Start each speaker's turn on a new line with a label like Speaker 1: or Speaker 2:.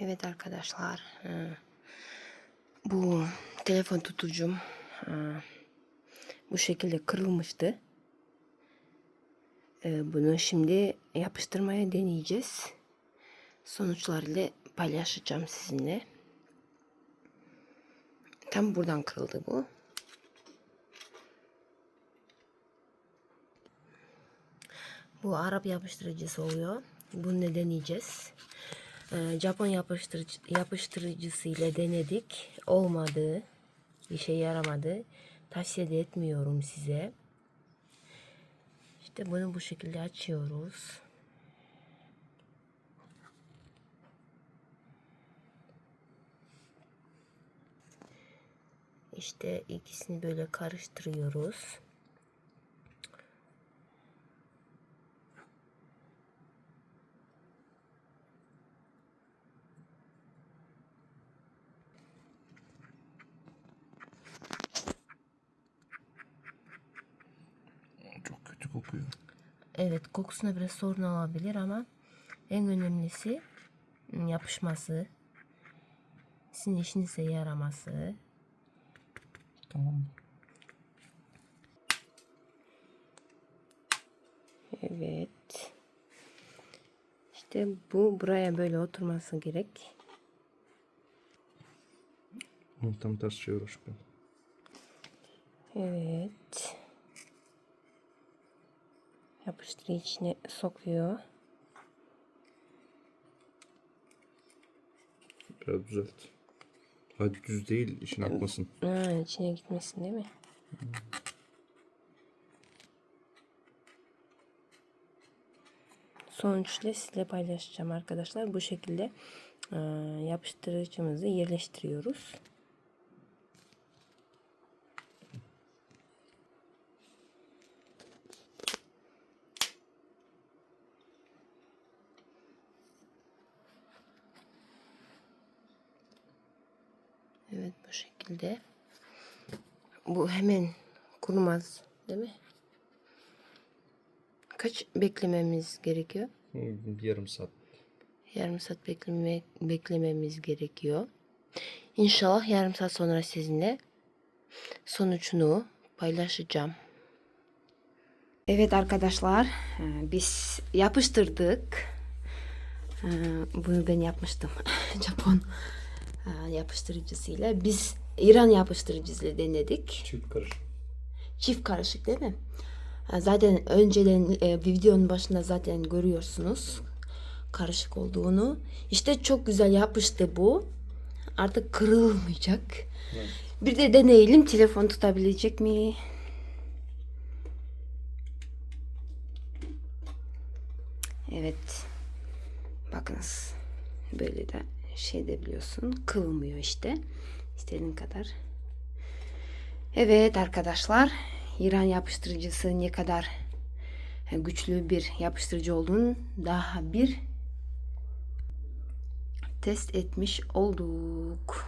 Speaker 1: Evet arkadaşlar. e, Bu telefon tutucum e, bu şekilde kırılmıştı. E, Bunu şimdi yapıştırmaya deneyeceğiz. Sonuçlarıyla paylaşacağım sizinle. Tam buradan kırıldı bu. Bu Arap yapıştırıcısı oluyor. Bunu deneyeceğiz. Ee, Japon yapıştırıcı, yapıştırıcısıyla denedik. Olmadı. Bir şey yaramadı. Tavsiye de etmiyorum size. İşte bunu bu şekilde açıyoruz. İşte ikisini böyle karıştırıyoruz. Evet kokusuna biraz sorun olabilir ama en önemlisi yapışması. Sizin işinize yaraması.
Speaker 2: Tamam.
Speaker 1: Evet. İşte bu buraya böyle oturması gerek.
Speaker 2: Tam ters çevir.
Speaker 1: Evet. Yapıştırı içine sokuyor.
Speaker 2: Biraz düzelt. Hadi düz değil işin akmasın.
Speaker 1: Ha, içine gitmesin değil mi? Sonuçla sizle paylaşacağım arkadaşlar. Bu şekilde yapıştırıcımızı yerleştiriyoruz. Evet bu şekilde. Bu hemen kurumaz değil mi? Kaç beklememiz gerekiyor?
Speaker 2: Bir yarım saat.
Speaker 1: Yarım saat bekleme, beklememiz gerekiyor. İnşallah yarım saat sonra sizinle sonucunu paylaşacağım. Evet arkadaşlar e, biz yapıştırdık. E, Bunu ben yapmıştım. Japon yapıştırıcısıyla. Biz İran yapıştırıcısıyla denedik.
Speaker 2: Çift karış.
Speaker 1: Çift karışık değil mi? Ha, Zaten önceden e, videonun başında zaten görüyorsunuz karışık olduğunu. İşte çok güzel yapıştı bu. Artık kırılmayacak. Bir de deneyelim telefon tutabilecek mi? Evet. Bakınız. Böyle de şey edebiliyorsun. Kırılmıyor işte. İstediğin kadar. Evet arkadaşlar, İran yapıştırıcısı ne kadar güçlü bir yapıştırıcı olduğunu daha bir test etmiş olduk.